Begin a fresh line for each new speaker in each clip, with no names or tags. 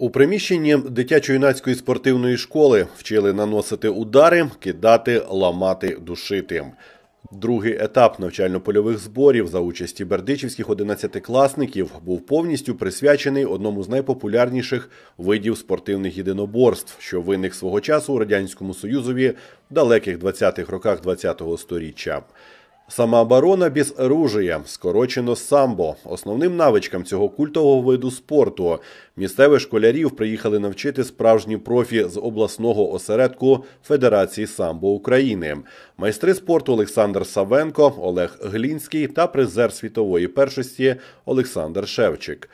У приміщенні дитячо-юнацької спортивної школи вчили наносити удари, кидати, ламати, душити. Другий етап навчально-польових зборів за участі бердичівських одинадцятикласників був повністю присвячений одному з найпопулярніших видів спортивних єдиноборств, що виник свого часу у радянському союзові в далеких 20-х роках ХХ століття. Самооборона без оружия, скорочено самбо. Основним навичкам цього культового виду спорту місцевих школярів приїхали навчити справжні профі з обласного осередку Федерації самбо України. Майстри спорту Олександр Савенко, Олег Глінський та призер світової першості Олександр Шевчик.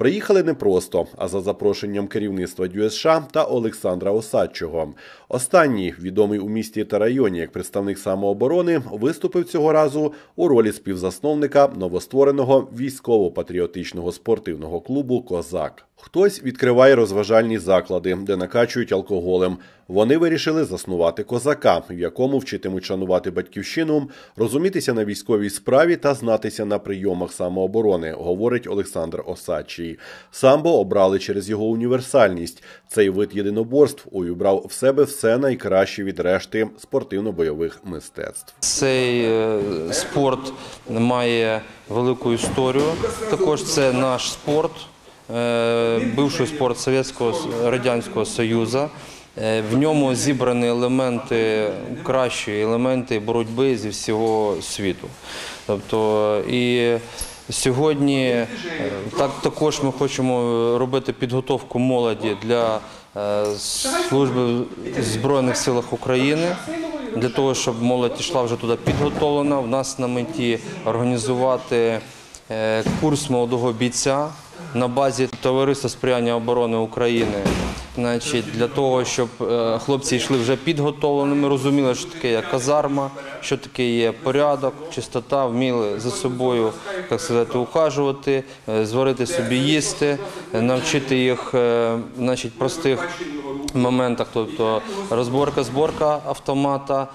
Приїхали не просто, а за запрошенням керівництва ДЮСШ та Олександра Осадчого. Останній, відомий у місті та районі як представник самооборони, виступив цього разу у ролі співзасновника новоствореного військово-патріотичного спортивного клубу Козак. Хтось відкриває розважальні заклади, де накачують алкоголем. Вони вирішили заснувати козака, в якому вчитимуть шанувати батьківщину, розумітися на військовій справі та знатися на прийомах самооборони, говорить Олександр Осадчий. Самбо обрали через його універсальність. Цей вид єдиноборств увібрав в себе все найкраще від решти спортивно-бойових мистецтв.
Цей е, спорт має велику історію. Також це наш спорт, бивший спорт Совєтського Радянського Союзу. Е, В ньому зібрані елементи кращі, елементи боротьби зі всього світу. Тобто і сьогодні е, так також ми хочемо робити підготовку молоді для е, служби в Збройних силах України. Для того, щоб молодь йшла вже туди підготовлена, в нас на меті організувати е, курс молодого бійця на базі Товариства сприяння оборони України. Значить, для того, щоб е, хлопці йшли вже підготовленими, розуміли, що таке є казарма, що таке є порядок, чистота, вміли за собою, так сказати, ухажувати, е, зварити собі їсти, навчити їх е, значить, простих моментах, тобто розборка, зборка автомата,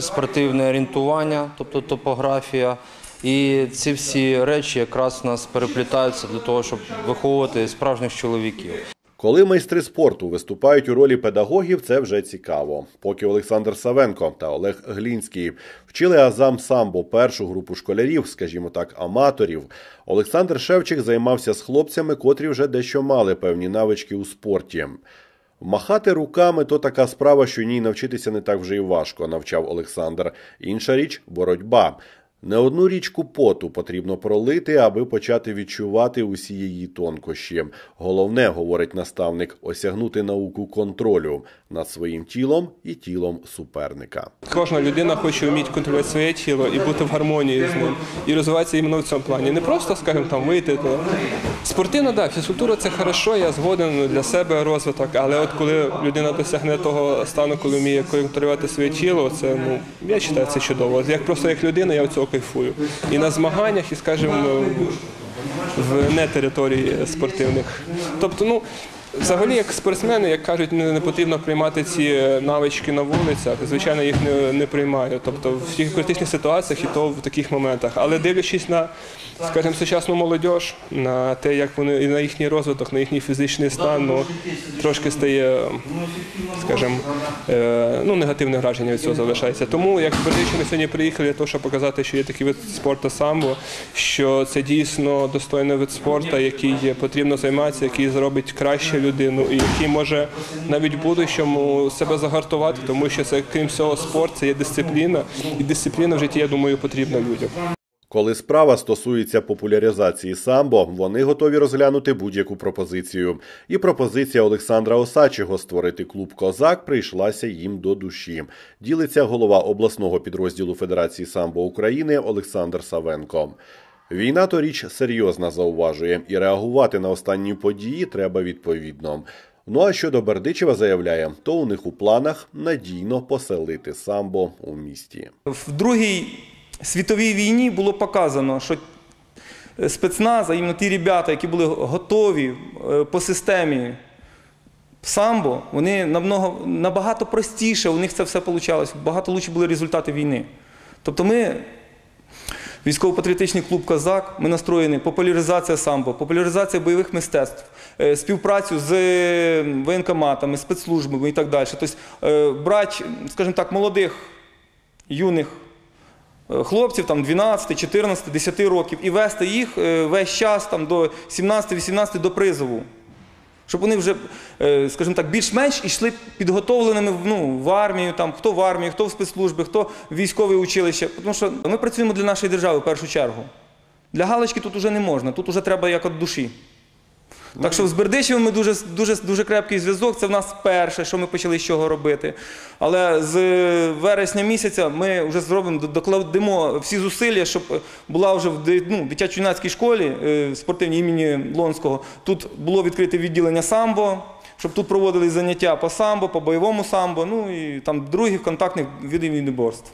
спортивне орієнтування, тобто топографія. І ці всі речі якраз у нас переплітаються для того, щоб виховувати справжніх чоловіків.
Коли майстри спорту виступають у ролі педагогів, це вже цікаво. Поки Олександр Савенко та Олег Глінський вчили азам самбо першу групу школярів, скажімо так, аматорів. Олександр Шевчик займався з хлопцями, котрі вже дещо мали певні навички у спорті. Махати руками то така справа, що ній навчитися не так вже й важко, навчав Олександр. Інша річ боротьба. Не одну річку поту потрібно пролити, аби почати відчувати усі її тонкощі. Головне, говорить наставник, осягнути науку контролю над своїм тілом і тілом суперника.
Кожна людина хоче вміти контролювати своє тіло і бути в гармонії з ним, і розвиватися іменно в цьому плані. Не просто, скажімо, там вийти. То... Спортивна, так, фізкультура це хорошо, я згоден для себе розвиток, але от коли людина досягне того стану, коли вміє контролювати своє тіло, це ну я вважаю, це чудово. Як просто як людина, я в цього кайфую. І на змаганнях, і скажімо, в не території спортивних. Тобто, ну. Взагалі, як спортсмени, як кажуть, не, потрібно приймати ці навички на вулицях. Звичайно, їх не, не приймаю. Тобто в всіх критичних ситуаціях і то в таких моментах. Але дивлячись на, скажімо, сучасну молодь, на те, як вони і на їхній розвиток, на їхній фізичний стан, ну трошки стає, скажімо, е, ну, негативне враження від цього залишається. Тому як ми сьогодні приїхали для того, щоб показати, що є такий вид спорту самбо, що це дійсно достойний вид спорту, який потрібно займатися, який зробить краще людину, і який може навіть в будущому себе загартувати, тому що це крім всього спорт, це є дисципліна, і дисципліна в житті, я думаю, потрібна людям.
Коли справа стосується популяризації самбо, вони готові розглянути будь-яку пропозицію. І пропозиція Олександра Осачого створити клуб Козак прийшлася їм до душі. Ділиться голова обласного підрозділу Федерації самбо України Олександр Савенко. Війна то річ серйозна, зауважує, і реагувати на останні події треба відповідно. Ну а щодо Бердичева заявляє, то у них у планах надійно поселити самбо у місті.
В другій світовій війні було показано, що спецназ, а іменно ті ребята, які були готові е, по системі самбо, вони намного, набагато простіше, у них це все вийшло, багато краще були результати війни. Тобто ми Військово-патріотичний клуб Казак. Ми настроєні популяризація самбо, популяризація бойових мистецтв, е, співпрацю з е, воєнкоматами, спецслужбами і так далі. Тобто е, брати, скажімо так, молодих, юних хлопців там 12, 14, 10 років і вести їх весь час до 17-18 до призову. Щоб вони вже, е, скажімо так, більш-менш йшли підготовленими ну, в армію, там, хто в армії, хто в спецслужби, хто в військове училище. Тому що ми працюємо для нашої держави в першу чергу. Для галочки тут вже не можна, тут вже треба як от душі. Так що з Бердичевим ми дуже, дуже, дуже крепкий зв'язок. Це в нас перше, що ми почали з чого робити. Але з вересня місяця ми вже зробимо, докладемо всі зусилля, щоб була вже в ну, дитячо-юнацькій школі е, спортивній імені Лонського. Тут було відкрите відділення самбо, щоб тут проводили заняття по самбо, по бойовому самбо, ну і там других контактних видів відборств.